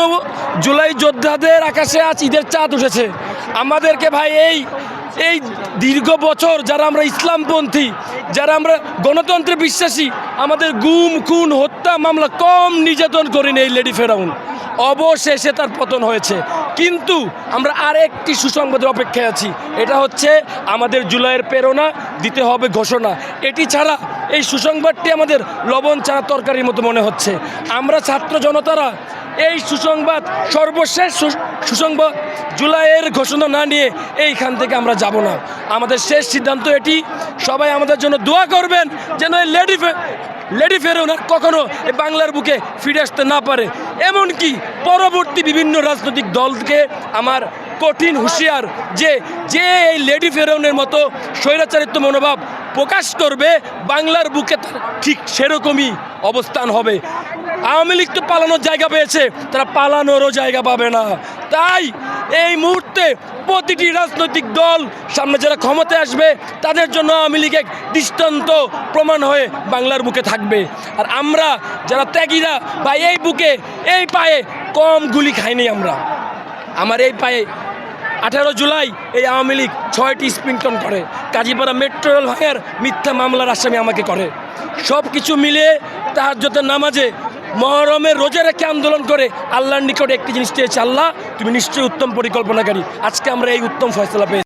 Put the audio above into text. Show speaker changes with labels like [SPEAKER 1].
[SPEAKER 1] এখনও জুলাই যোদ্ধাদের আকাশে আজ ঈদের চাঁদ উঠেছে। আমাদেরকে ভাই এই এই দীর্ঘ বছর যারা আমরা ইসলামপন্থী, যারা আমরা গণতন্ত্রে বিশ্বাসী, আমাদের গুম, খুন, হত্যা মামলা কম নির্যাতন করিনি এই লেডি ফেরাউন। অবশেষে তার পতন হয়েছে। কিন্তু আমরা আর একটি সুসংবাদের অপেক্ষায় আছি। এটা হচ্ছে আমাদের জুলাইয়ের প্রেরণা, দিতে হবে ঘোষণা। এটি ছাড়া এই সুসংবাদটি আমাদের লবণ ছাড়া তরকারির মতো মনে হচ্ছে। আমরা ছাত্র জনতারা এই সুসংবাদ সর্বশেষ সুসংবাদ জুলাইয়ের ঘোষণা না নিয়ে এইখান থেকে আমরা যাব না। আমাদের শেষ সিদ্ধান্ত এটি। সবাই আমাদের জন্য দোয়া করবেন যেন এই লেডি লেডি ফেরোনা কখনো এই বাংলার বুকে ফিরে আসতে না পারে। এমনকি পরবর্তী বিভিন্ন রাজনৈতিক দলকে আমার কঠিন হুঁশিয়ার যে যে এই লেডি ফেরৌনের মতো স্বৈরাচারিত্ব মনোভাব প্রকাশ করবে, বাংলার বুকে তার ঠিক সেরকমই অবস্থান হবে। আওয়ামী লীগ তো পালানোর জায়গা পেয়েছে, তারা পালানোরও জায়গা পাবে না। তাই এই মুহূর্তে প্রতিটি রাজনৈতিক দল সামনে যারা ক্ষমতায় আসবে, তাদের জন্য আওয়ামী লীগ এক দৃষ্টান্ত প্রমাণ হয়ে বাংলার বুকে থাকবে। আর আমরা যারা ত্যাগীরা বা এই বুকে, এই পায়ে কম গুলি খাইনি আমরা। আমার এই পায়ে আঠারো জুলাই এই আওয়ামী লীগ ছয়টি স্প্রিংটন করে। কাজীপাড়া মেট্রো রেল ভাঙার মিথ্যা মামলার আসামি আমাকে করে। সব কিছু মিলিয়ে তাহার নামাজে মহরমের রোজা রেখে আন্দোলন করে আল্লাহর নিকটে একটি জিনিস চেয়েছে, আল্লাহ, তুমি নিশ্চয়ই উত্তম পরিকল্পনাকারী। আজকে আমরা এই উত্তম ফয়সলা পেয়েছি।